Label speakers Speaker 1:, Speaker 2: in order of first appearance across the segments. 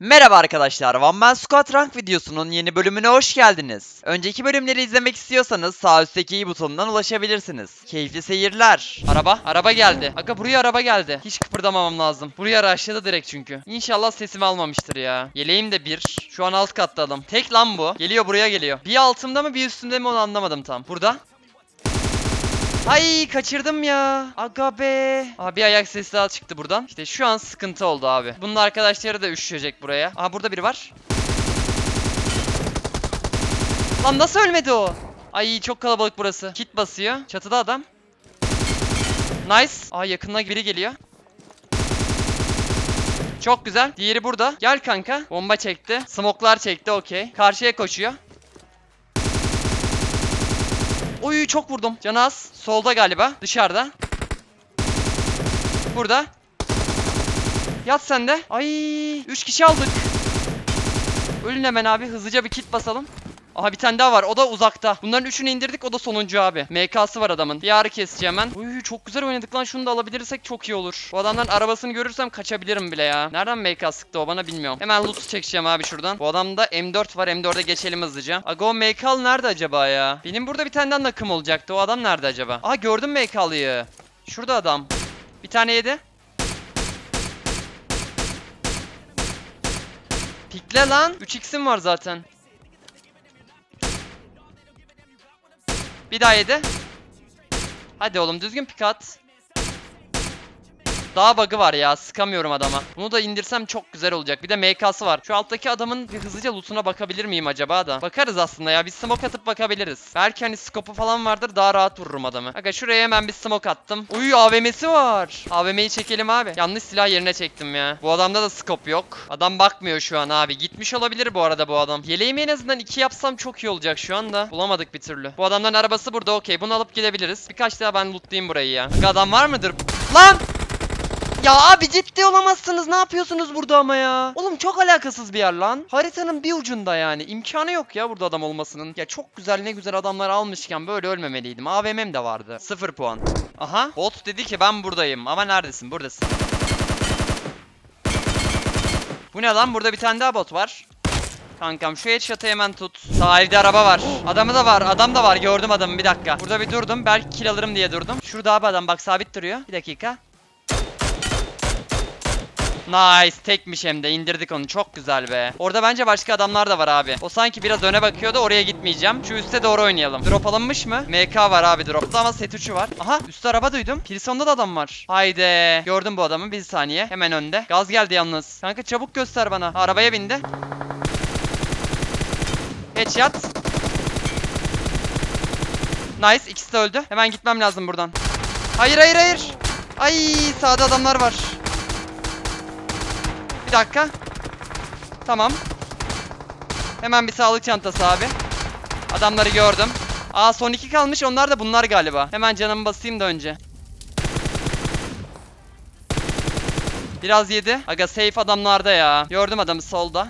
Speaker 1: Merhaba arkadaşlar, One Man Squad Rank videosunun yeni bölümüne hoş geldiniz. Önceki bölümleri izlemek istiyorsanız sağ üstteki i butonundan ulaşabilirsiniz. Keyifli seyirler.
Speaker 2: Araba, araba geldi. Aga buraya araba geldi. Hiç kıpırdamamam lazım. Buraya araçladı direkt çünkü. İnşallah sesimi almamıştır ya. Yeleğim de bir. Şu an alt katta adam. Tek lan bu. Geliyor buraya geliyor. Bir altımda mı bir üstümde mi onu anlamadım tam. Burada. Ay kaçırdım ya. Aga be. Abi ayak sesi daha çıktı buradan. İşte şu an sıkıntı oldu abi. Bunun arkadaşları da üşüşecek buraya. Aha burada biri var. Lan nasıl ölmedi o? Ay çok kalabalık burası. Kit basıyor. Çatıda adam. Nice. Aa yakında biri geliyor. Çok güzel. Diğeri burada. Gel kanka. Bomba çekti. Smoklar çekti okey. Karşıya koşuyor. Oy çok vurdum. Canaz. Solda galiba. Dışarıda. Burada. Yat sen de. Ay 3 kişi aldık. Ölün hemen abi. Hızlıca bir kit basalım. Aha bir tane daha var. O da uzakta. Bunların üçünü indirdik. O da sonuncu abi. MK'sı var adamın. Diyarı keseceğim hemen. Uy çok güzel oynadık lan. Şunu da alabilirsek çok iyi olur. Bu adamların arabasını görürsem kaçabilirim bile ya. Nereden MK sıktı o bana bilmiyorum. Hemen loot çekeceğim abi şuradan. Bu adamda M4 var. M4'e geçelim hızlıca. Aga o MK'lı nerede acaba ya? Benim burada bir tane daha nakım olacaktı. O adam nerede acaba? Aha gördüm MK'lıyı. Şurada adam. Bir tane yedi. Pikle lan. 3x'im var zaten. Bir daha yedi. Hadi oğlum düzgün pik at. Daha bug'ı var ya sıkamıyorum adama. Bunu da indirsem çok güzel olacak. Bir de MK'sı var. Şu alttaki adamın bir hızlıca lootuna bakabilir miyim acaba da? Bakarız aslında ya. Bir smoke atıp bakabiliriz. Belki hani scope'u falan vardır daha rahat vururum adamı. Aga şuraya hemen bir smoke attım. Uy AVM'si var. AVM'yi çekelim abi. Yanlış silah yerine çektim ya. Bu adamda da scope yok. Adam bakmıyor şu an abi. Gitmiş olabilir bu arada bu adam. Yeleğimi en azından iki yapsam çok iyi olacak şu anda. Bulamadık bir türlü. Bu adamların arabası burada okey. Bunu alıp gidebiliriz. Birkaç daha ben lootlayayım burayı ya. Aga adam var mıdır? Lan! Ya abi ciddi olamazsınız. Ne yapıyorsunuz burada ama ya? Oğlum çok alakasız bir yer lan. Haritanın bir ucunda yani. İmkanı yok ya burada adam olmasının. Ya çok güzel ne güzel adamlar almışken böyle ölmemeliydim. AVM'm de vardı. 0 puan. Aha. Bot dedi ki ben buradayım. Ama neredesin? Buradasın. Bu ne lan? Burada bir tane daha bot var. Kankam şu headshot'ı hemen tut. Sahilde araba var. Adamı da var. Adam da var. Gördüm adamı. Bir dakika. Burada bir durdum. Belki kill alırım diye durdum. Şurada abi adam bak sabit duruyor. Bir dakika. Nice. Tekmiş hem de. indirdik onu. Çok güzel be. Orada bence başka adamlar da var abi. O sanki biraz öne bakıyordu. Oraya gitmeyeceğim. Şu üste doğru oynayalım. Drop alınmış mı? MK var abi dropta ama set 3'ü var. Aha üstte araba duydum. Pilson'da da adam var. Haydi. Gördüm bu adamı. Bir saniye. Hemen önde. Gaz geldi yalnız. Kanka çabuk göster bana. Arabaya bindi. Headshot. Nice. ikisi de öldü. Hemen gitmem lazım buradan. Hayır hayır hayır. Ay sağda adamlar var. Dakika. Tamam. Hemen bir sağlık çantası abi. Adamları gördüm. Aa son iki kalmış onlar da bunlar galiba. Hemen canımı basayım da önce. Biraz yedi. Aga safe adamlarda ya. Gördüm adamı solda.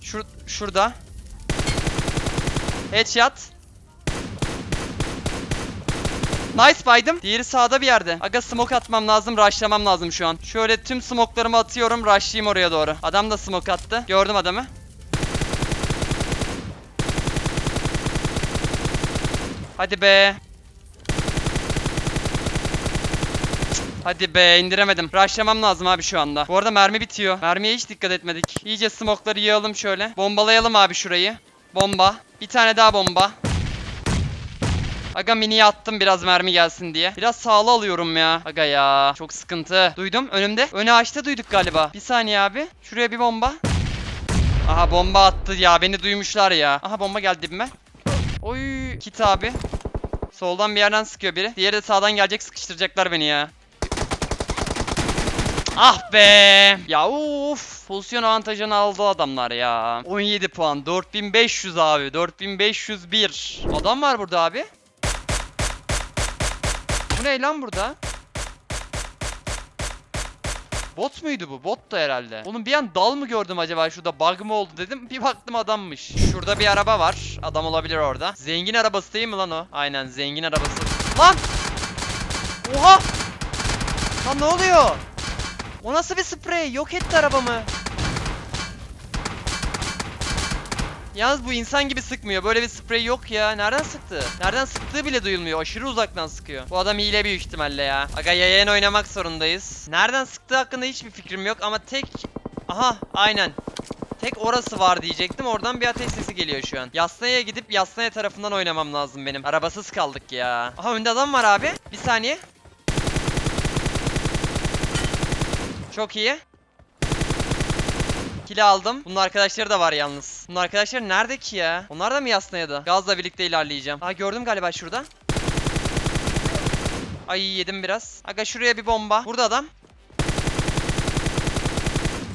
Speaker 2: Şur şurada. Headshot. Nice baydım. Diğeri sağda bir yerde. Aga smoke atmam lazım, rushlamam lazım şu an. Şöyle tüm smoke'larımı atıyorum, rushlayayım oraya doğru. Adam da smoke attı. Gördüm adamı. Hadi be. Hadi be indiremedim. Rushlamam lazım abi şu anda. Bu arada mermi bitiyor. Mermiye hiç dikkat etmedik. İyice smoke'ları yığalım şöyle. Bombalayalım abi şurayı. Bomba. Bir tane daha bomba. Aga miniye attım biraz mermi gelsin diye. Biraz sağlı alıyorum ya. Aga ya. Çok sıkıntı. Duydum önümde. Öne açta duyduk galiba. Bir saniye abi. Şuraya bir bomba. Aha bomba attı ya. Beni duymuşlar ya. Aha bomba geldi dibime. Oy. Kit abi. Soldan bir yerden sıkıyor biri. Diğeri de sağdan gelecek sıkıştıracaklar beni ya. Ah be. Ya uf. Pozisyon avantajını aldı adamlar ya. 17 puan. 4500 abi. 4501. Adam var burada abi. Bu ne lan burada? Bot muydu bu? Bot da herhalde. Oğlum bir an dal mı gördüm acaba şurada bug mı oldu dedim. Bir baktım adammış. Şurada bir araba var. Adam olabilir orada. Zengin arabası değil mi lan o? Aynen zengin arabası. Lan! Oha! Lan ne oluyor? O nasıl bir sprey? Yok etti arabamı. Yalnız bu insan gibi sıkmıyor. Böyle bir sprey yok ya. Nereden sıktı? Nereden sıktığı bile duyulmuyor. Aşırı uzaktan sıkıyor. Bu adam hile büyük ihtimalle ya. Aga yayın oynamak zorundayız. Nereden sıktığı hakkında hiçbir fikrim yok ama tek... Aha aynen. Tek orası var diyecektim. Oradan bir ateş sesi geliyor şu an. Yasnaya gidip Yasnaya tarafından oynamam lazım benim. Arabasız kaldık ya. Aha önde adam var abi. Bir saniye. Çok iyi. Kili aldım. Bunun arkadaşları da var yalnız. Bunun arkadaşları nerede ki ya? Onlar da mı Yasnaya'da? Gazla birlikte ilerleyeceğim. Aa gördüm galiba şurada. Ay yedim biraz. Aga şuraya bir bomba. Burada adam.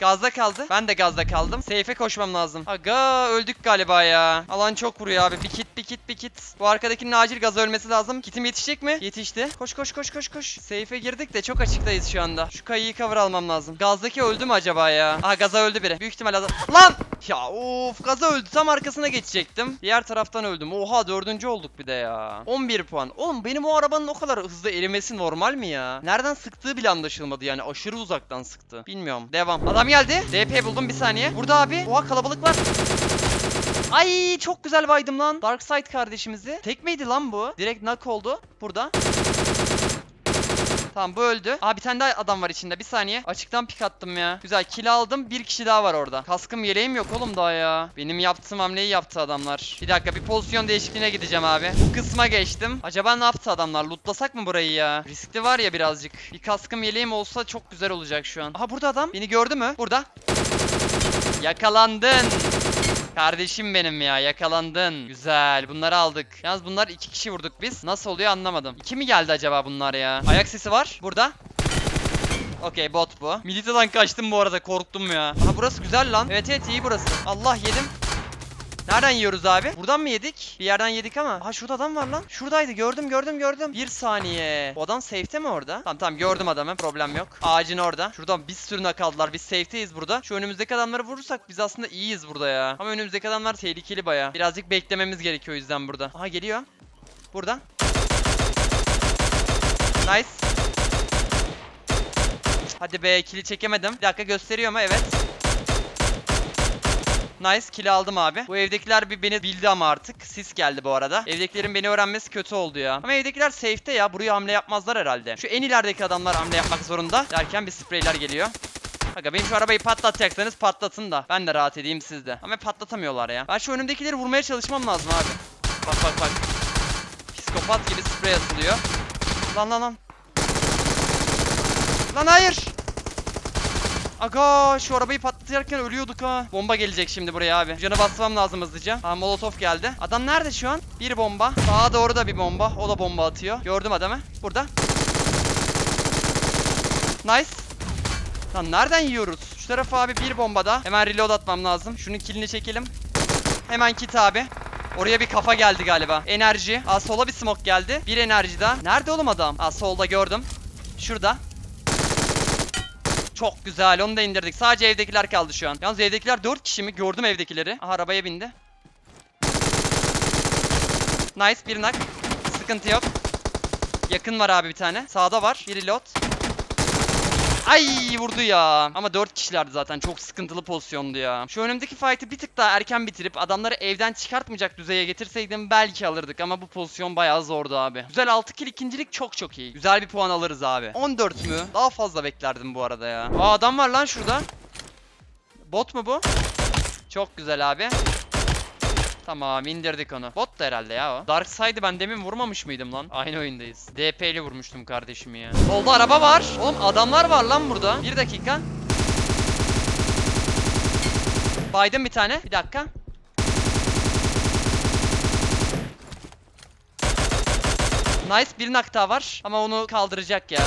Speaker 2: Gazda kaldı. Ben de gazda kaldım. Seyfe koşmam lazım. Aga öldük galiba ya. Alan çok vuruyor abi. Bir kit kit bir kit. Bu arkadakinin acil gaza ölmesi lazım. Kitim yetişecek mi? Yetişti. Koş koş koş koş koş. Seyfe girdik de çok açıktayız şu anda. Şu kayıyı cover almam lazım. Gazdaki öldü mü acaba ya? Aha gaza öldü biri. Büyük ihtimal adam. Lan! Ya of gaza öldü. Tam arkasına geçecektim. Diğer taraftan öldüm. Oha dördüncü olduk bir de ya. 11 puan. Oğlum benim o arabanın o kadar hızlı erimesi normal mi ya? Nereden sıktığı bile anlaşılmadı yani. Aşırı uzaktan sıktı. Bilmiyorum. Devam. Adam geldi. DP buldum bir saniye. Burada abi. Oha kalabalık var. Ay çok güzel baydım lan. Darkside kardeşimizi. Tek miydi lan bu? Direkt knock oldu. Burada. Tamam bu öldü. Aa bir tane daha adam var içinde. Bir saniye. Açıktan pik attım ya. Güzel kill aldım. Bir kişi daha var orada. Kaskım yeleğim yok oğlum daha ya. Benim yaptığım hamleyi yaptı adamlar. Bir dakika bir pozisyon değişikliğine gideceğim abi. Bu kısma geçtim. Acaba ne yaptı adamlar? Lootlasak mı burayı ya? Riskli var ya birazcık. Bir kaskım yeleğim olsa çok güzel olacak şu an. Aha burada adam. Beni gördü mü? Burada. Yakalandın. Kardeşim benim ya yakalandın. Güzel bunları aldık. Yalnız bunlar iki kişi vurduk biz. Nasıl oluyor anlamadım. İki mi geldi acaba bunlar ya? Ayak sesi var. Burada. Okey bot bu. Militadan kaçtım bu arada korktum ya. Aha burası güzel lan. Evet evet iyi burası. Allah yedim. Nereden yiyoruz abi? Buradan mı yedik? Bir yerden yedik ama. Aha şurada adam var lan. Şuradaydı gördüm gördüm gördüm. Bir saniye. O adam safe'te mi orada? Tamam tamam gördüm adamı problem yok. Ağacın orada. Şuradan bir sürü kaldılar. Biz safe'teyiz burada. Şu önümüzdeki adamları vurursak biz aslında iyiyiz burada ya. Ama önümüzdeki adamlar tehlikeli baya. Birazcık beklememiz gerekiyor o yüzden burada. Aha geliyor. Burada. Nice. Hadi be kili çekemedim. Bir dakika gösteriyor mu? Evet. Nice kill aldım abi. Bu evdekiler bir beni bildi ama artık. Sis geldi bu arada. Evdekilerin beni öğrenmesi kötü oldu ya. Ama evdekiler safe'te ya. Buraya hamle yapmazlar herhalde. Şu en ilerideki adamlar hamle yapmak zorunda. Derken bir spreyler geliyor. Aga benim şu arabayı patlatacaksanız patlatın da. Ben de rahat edeyim sizde. Ama patlatamıyorlar ya. Ben şu önümdekileri vurmaya çalışmam lazım abi. Bak bak bak. Psikopat gibi sprey atılıyor. Lan lan lan. Lan hayır. Aga şu arabayı patlatırken ölüyorduk ha. Bomba gelecek şimdi buraya abi. Canı basmam lazım hızlıca. Ha molotof geldi. Adam nerede şu an? Bir bomba. Sağa doğru da bir bomba. O da bomba atıyor. Gördüm adamı. Burada. Nice. Lan nereden yiyoruz? Şu tarafa abi bir bomba da. Hemen reload atmam lazım. Şunun kilini çekelim. Hemen kit abi. Oraya bir kafa geldi galiba. Enerji. Aa sola bir smoke geldi. Bir enerji daha. Nerede oğlum adam? Aa solda gördüm. Şurada. Çok güzel onu da indirdik. Sadece evdekiler kaldı şu an. Yalnız evdekiler 4 kişi mi? Gördüm evdekileri. Aha arabaya bindi. Nice bir nak. Sıkıntı yok. Yakın var abi bir tane. Sağda var. Bir reload. Ay vurdu ya. Ama 4 kişilerdi zaten. Çok sıkıntılı pozisyondu ya. Şu önümdeki fight'ı bir tık daha erken bitirip adamları evden çıkartmayacak düzeye getirseydim belki alırdık ama bu pozisyon bayağı zordu abi. Güzel 6 kill ikincilik çok çok iyi. Güzel bir puan alırız abi. 14 mü? Daha fazla beklerdim bu arada ya. Aa adam var lan şurada. Bot mu bu? Çok güzel abi. Tamam indirdik onu. Bot da herhalde ya o. Dark ben demin vurmamış mıydım lan? Aynı oyundayız. DP ile vurmuştum kardeşimi ya. Solda araba var. Oğlum adamlar var lan burada. Bir dakika. Baydım bir tane. Bir dakika. Nice bir nakta var ama onu kaldıracak ya.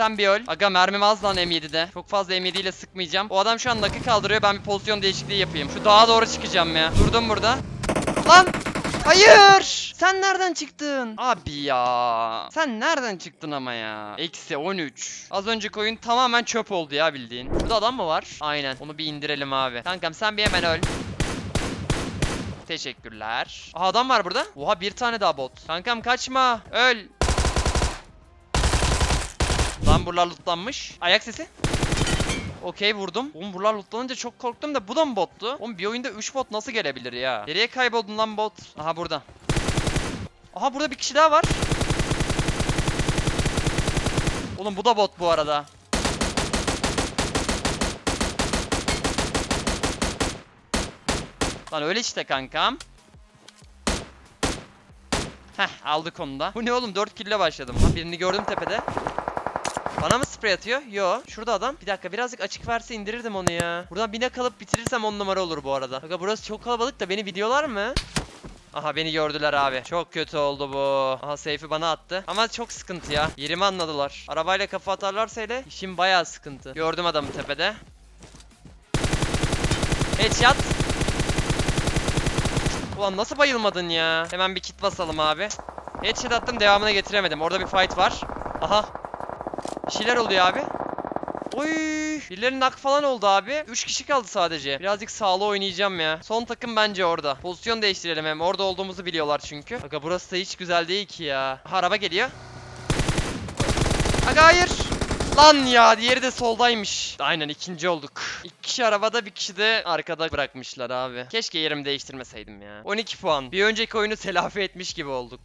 Speaker 2: Sen bir öl. Aga mermim az lan M7'de. Çok fazla M7 ile sıkmayacağım. O adam şu an nakı kaldırıyor. Ben bir pozisyon değişikliği yapayım. Şu dağa doğru çıkacağım ya. Durdum burada. Lan! Hayır! Sen nereden çıktın? Abi ya. Sen nereden çıktın ama ya? Eksi 13. Az önceki oyun tamamen çöp oldu ya bildiğin. Burada adam mı var? Aynen. Onu bir indirelim abi. Kankam sen bir hemen öl. Teşekkürler. Aha adam var burada. Oha bir tane daha bot. Kankam kaçma. Öl. Lan buralar lootlanmış. Ayak sesi. Okey vurdum. Oğlum buralar lootlanınca çok korktum da bu da mı bottu? Oğlum bir oyunda 3 bot nasıl gelebilir ya? Nereye kayboldun lan bot? Aha burada. Aha burada bir kişi daha var. Oğlum bu da bot bu arada. Lan öyle işte kankam. Heh aldık onu da. Bu ne oğlum 4 kille başladım. Ha birini gördüm tepede. Sprey atıyor? Yo. Şurada adam. Bir dakika birazcık açık verse indirirdim onu ya. Buradan bine kalıp bitirirsem 10 numara olur bu arada. Aga burası çok kalabalık da beni videolar mı? Aha beni gördüler abi. Çok kötü oldu bu. Aha safe'i bana attı. Ama çok sıkıntı ya. Yerimi anladılar. Arabayla kafa atarlarsa hele işim bayağı sıkıntı. Gördüm adamı tepede. Headshot. Ulan nasıl bayılmadın ya? Hemen bir kit basalım abi. Headshot attım devamına getiremedim. Orada bir fight var. Aha. Bir şeyler oluyor abi. Oy! Birilerinin nak falan oldu abi. 3 kişi kaldı sadece. Birazcık sağlı oynayacağım ya. Son takım bence orada. Pozisyon değiştirelim hem. Orada olduğumuzu biliyorlar çünkü. Aga burası da hiç güzel değil ki ya. Araba geliyor. Aga hayır. Lan ya diğeri de soldaymış. Aynen ikinci olduk. İki kişi arabada bir kişi de arkada bırakmışlar abi. Keşke yerimi değiştirmeseydim ya. 12 puan. Bir önceki oyunu telafi etmiş gibi olduk.